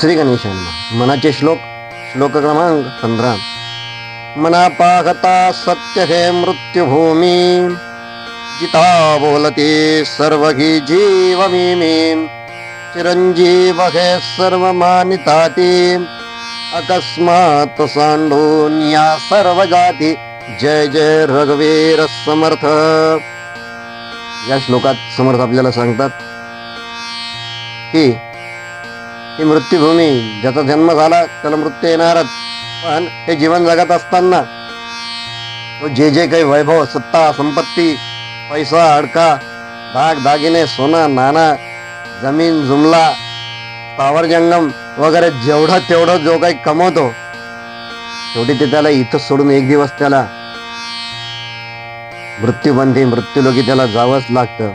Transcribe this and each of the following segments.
श्री गणेशांना मनाचे श्लोक श्लोक क्रमांक पंधरा. मना पाहता सत्य हे मृत्युभूमी. जिता बोलते सर्व ही जीव मी चिरंजीव हे सर्व मानिताती अकस्मात सांडून या सर्व जाती जय जय रघुवीर समर्थ. या श्लोकात समर्थ आपल्याला सांगतात की ही मृत्यूभूमी ज्याचा जन्म झाला त्याला मृत्यू येणारच. पण हे जीवन जगत असताना तो जे जे काही वैभव सत्ता संपत्ती पैसा अडका दाग दागिने सोना नाना जमीन जुमला पावर जंगम वगैरे जेवढा तेवढं जो काही कमवतो शेवटी ते त्याला इथं सोडून एक दिवस त्याला मृत्यूबंधी मृत्यूलोकी त्याला जावंच लागतं.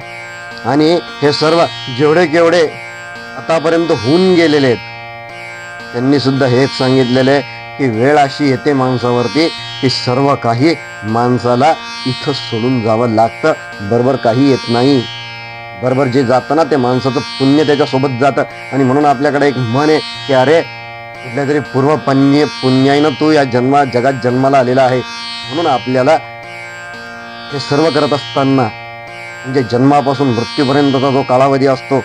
आणि हे सर्व जेवढे केवढे आतापर्यंत होऊन गेलेले आहेत. त्यांनी सुद्धा हेच सांगितलेले आहे की वेळ अशी येते माणसावरती की सर्व काही माणसाला इथं सोडून जावं लागतं. बरोबर काही येत नाही. बरोबर जे जातं ना ते माणसाचं पुण्य त्याच्यासोबत जातं. आणि म्हणून आपल्याकडे एक म्हण आहे की अरे कुठल्या तरी पूर्व पुण्य पुण्याईनं तू या जन्मा जगात जन्माला आलेला आहे. म्हणून आपल्याला हे सर्व करत असताना म्हणजे जन्मापासून मृत्यूपर्यंतचा जो कालावधी असतो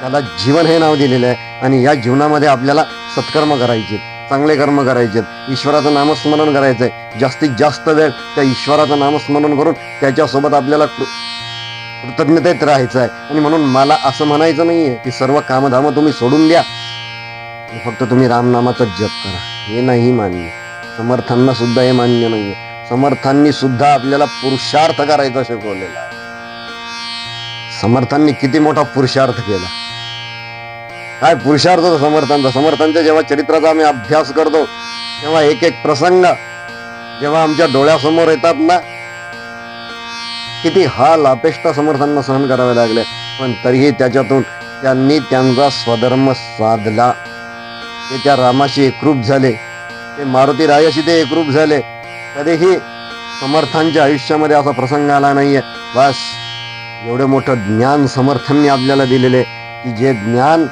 त्याला जीवन हे नाव दिलेलं आहे. आणि या जीवनामध्ये आपल्याला सत्कर्म करायचे चांगले कर्म करायचे ईश्वराचं नामस्मरण करायचं आहे. जास्तीत जास्त वेळ त्या ईश्वराचं नामस्मरण करून त्याच्यासोबत आपल्याला कृतज्ञतेत राहायचं आहे. आणि म्हणून मला असं म्हणायचं नाहीये की सर्व कामधाम तुम्ही सोडून द्या. फक्त तुम्ही रामनामाचा जप करा. हे नाही मान्य. समर्थांना सुद्धा हे मान्य नाहीये. समर्थांनी सुद्धा आपल्याला पुरुषार्थ करायचा शिकवलेला समर्थांनी किती मोठा पुरुषार्थ केला. काय पुरुषार्थ होता समर्थांचा समर्थांच्या जेव्हा चरित्राचा आम्ही अभ्यास करतो तेव्हा एक एक प्रसंग जेव्हा आमच्या डोळ्यासमोर येतात ना किती हाल अपेष्टा समर्थांना सहन करावे लागले. पण तरीही त्याच्यातून त्यांनी त्यांचा स्वधर्म साधला. ते त्या रामाशी एकरूप झाले. ते मारुती रायाशी ते एकरूप झाले. कधीही समर्थांच्या आयुष्यामध्ये असा प्रसंग आला नाहीये. बस एवढं मोठं ज्ञान समर्थांनी आपल्याला दिलेले की जे ज्ञान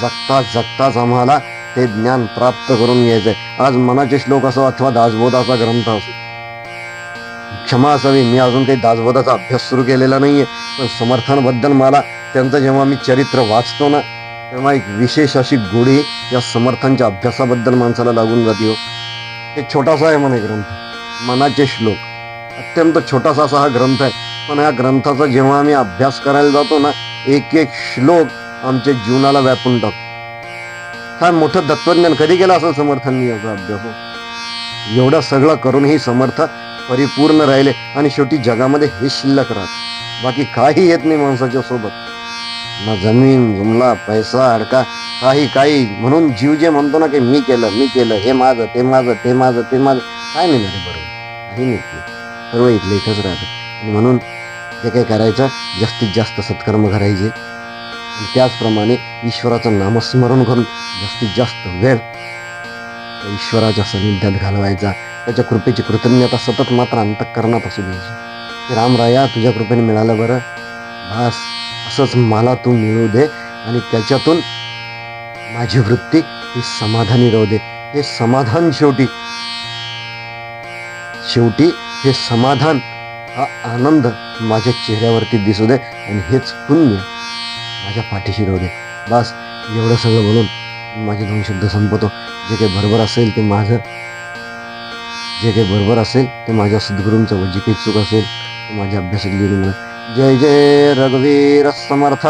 जगता जगताच आम्हाला ते ज्ञान प्राप्त करून घ्यायचंय. आज मनाचे श्लोक असो अथवा दासबोधाचा ग्रंथ असो. क्षमा असावी मी अजून काही दासबोधाचा अभ्यास सुरू केलेला नाहीये. पण समर्थांबद्दल मला त्यांचं जेव्हा मी चरित्र वाचतो ना तेव्हा एक विशेष अशी गोडी या समर्थांच्या अभ्यासाबद्दल माणसाला लागून जाते हो. हे छोटासा आहे म्हणे ग्रंथ. मनाचे श्लोक. अत्यंत छोटासा असा हा ग्रंथ आहे. पण या ग्रंथाचा जेव्हा आम्ही अभ्यास करायला जातो ना एक एक श्लोक आमच्या जीवनाला व्यापून टाकतो काय मोठं तत्वज्ञान कधी केलं असं समर्थांनी याचा अभ्यास? एवढा एवढं सगळं करूनही समर्थ परिपूर्ण राहिले आणि शेवटी जगामध्ये हे शिल्लक राहत. बाकी काही येत नाही माणसाच्या सोबत. ना जमीन जुमला पैसा अडका काही काही. म्हणून जीव जे म्हणतो ना की मी केलं मी केलं हे माझं ते माझं ते माझं ते माझं. काय नाही रे बरोबर. काही नाही सर्व इथलं इथंच राहतं आणि म्हणून जे काही करायचं जास्तीत जास्त सत्कर्म करायचे. त्याचप्रमाणे ईश्वराचं नामस्मरण करून जास्तीत जास्त वेळ त्या ईश्वराच्या सानिध्यात घालवायचा. त्याच्या कृपेची कृतज्ञता सतत मात्र अंतःकरणात असू द्यायची. की रामराया तुझ्या कृपेने मिळालं बरं. बस असंच मला तू मिळू दे आणि त्याच्यातून माझी वृत्ती ही समाधानी राहू दे. हे समाधान शेवटी. शेवटी हे समाधान हा आनंद माझ्या चेहऱ्यावरती दिसू दे आणि हेच पुण्य माझ्या पाठीशी राहू दे. बस एवढं सगळं बोलून माझे दोन शब्द संपवतो. जे काही बरोबर असेल ते माझं. जे काही बरोबर असेल ते माझ्या सद्गुरूंचं व जे काही चूक असेल. ते माझ्या अभ्यासात गेली म्हणून. जय जय रघुवीर समर्थ.